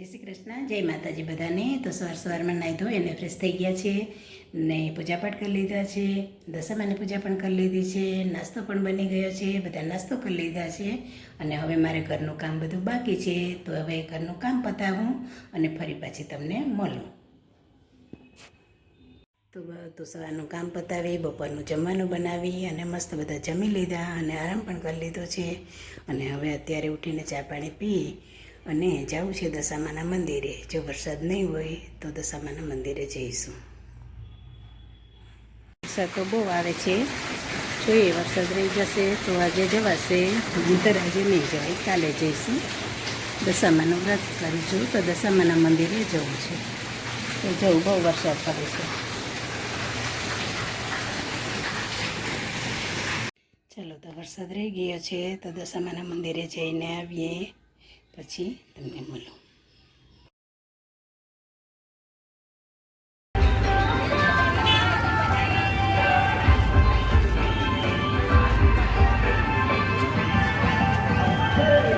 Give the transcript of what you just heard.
જય શ્રી કૃષ્ણ, જય માતાજી બધાને. તો સવાર સવારમાં નાહી ધોઈ અને ફ્રેશ થઈ ગયા છે ને પૂજાપાઠ કરી લીધા છે, દશામાની પૂજા પણ કરી લીધી છે, નાસ્તો પણ બની ગયો છે, બધા નાસ્તો કરી લીધા છે અને હવે મારે ઘરનું કામ બધું બાકી છે. તો હવે ઘરનું કામ પતાવું અને ફરી પાછી તમને મળું. તો તો સવારનું કામ પતાવી, બપોરનું જમવાનું બનાવી અને મસ્ત બધા જમી લીધા અને આરામ પણ કરી લીધો છે. અને હવે અત્યારે ઉઠીને ચા પાણી પી અને જવું છે દશામાના મંદિરે. જો વરસાદ નહીં હોય તો દશામાના મંદિરે જઈશું. વરસાદ તો બહુ આવે છે. જોઈએ વરસાદ રહી જશે તો આજે જવાશે. નહીતર આજે નહીં જવાય, કાલે જઈશું. દશામાનું વ્રત કરીશું તો દશામાના મંદિરે જવું છે. તો જવું બહુ વરસાદ પડે છે. ચાલો તો વરસાદ રહી ગયો છે તો દશામાના મંદિરે જઈને આવીએ. પછી તમને મળું Hey!